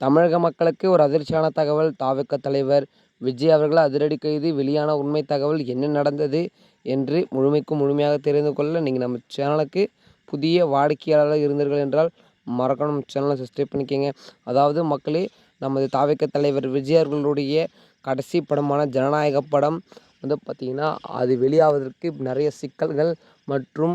தமிழக மக்களுக்கு ஒரு அதிர்ச்சியான தகவல். தாவக தலைவர் விஜய் அவர்கள் அதிரடி கைது. வெளியான உண்மை தகவல் என்ன நடந்தது என்று முழுமைக்கும் முழுமையாக தெரிந்து கொள்ள நீங்கள் நம்ம சேனலுக்கு புதிய வாடிக்கையாளராக இருந்தீர்கள் என்றால் மறக்கணும் சேனலை சப்ஸ்கிரைப் பண்ணிக்கோங்க. அதாவது மக்களே நமது தாவக தலைவர் விஜய் அவர்களுடைய கடைசி படமான ஜனநாயக படம் வந்து பார்த்திங்கன்னா அது வெளியாவதற்கு நிறைய சிக்கல்கள் மற்றும்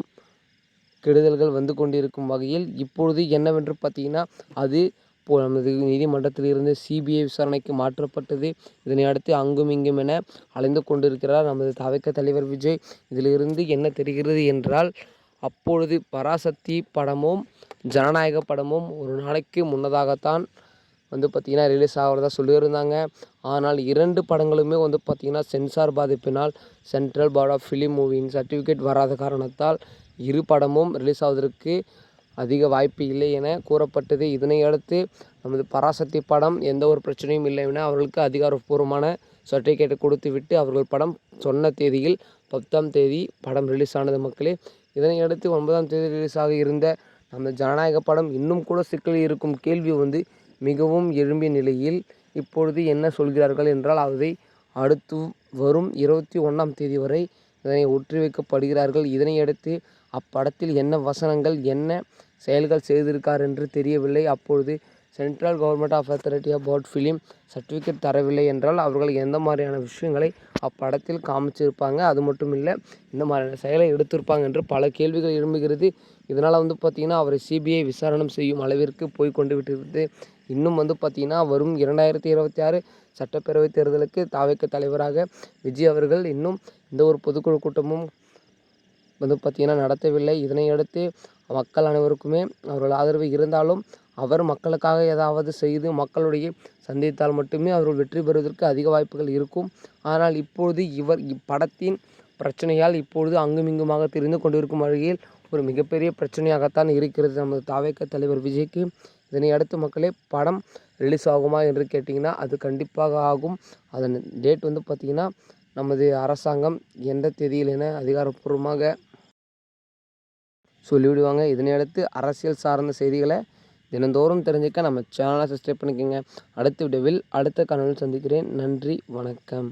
கெடுதல்கள் வந்து கொண்டிருக்கும் வகையில் இப்பொழுது என்னவென்று பார்த்தீங்கன்னா அது போ நமது நீதிமன்றத்தில் இருந்து சிபிஐ விசாரணைக்கு மாற்றப்பட்டது. இதனை அடுத்து அங்கும் இங்கும் என அலைந்து கொண்டிருக்கிறார் நமது தவிக்க தலைவர் விஜய். இதிலிருந்து என்ன தெரிகிறது என்றால் அப்பொழுது பராசக்தி படமும் ஜனநாயக படமும் ஒரு நாளைக்கு முன்னதாகத்தான் வந்து பார்த்திங்கன்னா ரிலீஸ் ஆகிறதா சொல்லியிருந்தாங்க. ஆனால் இரண்டு படங்களுமே வந்து பார்த்திங்கன்னா சென்சார் பாதிப்பினால் சென்ட்ரல் போர்ட் ஆஃப் ஃபிலிம் மூவியின் சர்டிஃபிகேட் வராத காரணத்தால் இரு படமும் ரிலீஸ் ஆவதற்கு அதிக வாய்ப்பு இல்லை என கூறப்பட்டது. இதனை அடுத்து நமது பராசக்தி படம் எந்த ஒரு பிரச்சனையும் இல்லை என அவர்களுக்கு அதிகாரப்பூர்வமான சர்டிஃபிகேட்டை கொடுத்து விட்டு அவர்கள் படம் சொன்ன தேதியில் பத்தாம் தேதி படம் ரிலீஸ் ஆனது மக்களே. இதனை அடுத்து ஒன்பதாம் தேதி ரிலீஸ் ஆக இருந்த நம்ம ஜனநாயக படம் இன்னும் கூட சிக்கலில் இருக்கும் கேள்வி வந்து மிகவும் எழும்பிய நிலையில் இப்பொழுது என்ன சொல்கிறார்கள் என்றால் அதை அடுத்து வரும் இருபத்தி ஒன்றாம் தேதி வரை இதனை ஒற்றி வைக்கப்படுகிறார்கள். இதனையடுத்து அப்படத்தில் என்ன வசனங்கள் என்ன செயல்கள் செய்திருக்கார் என்று தெரியவில்லை. அப்பொழுது central government of authority about film certificate தரவில்லை என்றால் அவர்கள் எந்த மாதிரியான விஷயங்களை அப்படத்தில் காமிச்சிருப்பாங்க? அது மட்டும் இல்லை இந்த மாதிரியான செயலை எடுத்திருப்பாங்க என்று பல கேள்விகள் எழும்புகிறது. இதனால் வந்து பார்த்திங்கன்னா அவரை சிபிஐ விசாரணை செய்யும் அளவிற்கு போய் கொண்டு விட்டிருக்கிறது இன்னும் வந்து பார்த்திங்கன்னா வரும் இரண்டாயிரத்தி இருபத்தி ஆறு சட்டப்பேரவைத் தேர்தலுக்கு தாவைக்க தலைவராக விஜய் அவர்கள் இன்னும் எந்த ஒரு பொதுக்குழு கூட்டமும் வந்து பார்த்திங்கன்னா நடத்தவில்லை. இதனை அடுத்து மக்கள் அனைவருக்குமே அவர்கள் ஆதரவு இருந்தாலும் அவர் மக்களுக்காக ஏதாவது செய்து மக்களுடைய சந்தித்தால் மட்டுமே அவர்கள் வெற்றி பெறுவதற்கு அதிக வாய்ப்புகள் இருக்கும். ஆனால் இப்பொழுது இவர் இப்படத்தின் பிரச்சனையால் இப்பொழுது அங்குமிங்குமாக தெரிந்து கொண்டிருக்கும் வகையில் ஒரு மிகப்பெரிய பிரச்சனையாகத்தான் இருக்கிறது. நமது தாவேக்க தலைவர் விஜய்க்கு இதனை அடுத்து மக்களே படம் ரிலீஸ் ஆகுமா என்று கேட்டிங்கன்னா அது கண்டிப்பாக ஆகும். அதன் டேட் வந்து பார்த்திங்கன்னா நமது அரசாங்கம் எந்த தேதியில் என அதிகாரப்பூர்வமாக சொல்லிவிடுவாங்க. இதனை அடுத்து அரசியல் சார்ந்த செய்திகளை தினந்தோறும் தெரிஞ்சுக்க நம்ம சேனலை சப்ஸ்கிரைப் பண்ணிக்கோங்க. அடுத்த விடவில் அடுத்த கனவில் சந்திக்கிறேன். நன்றி வணக்கம்.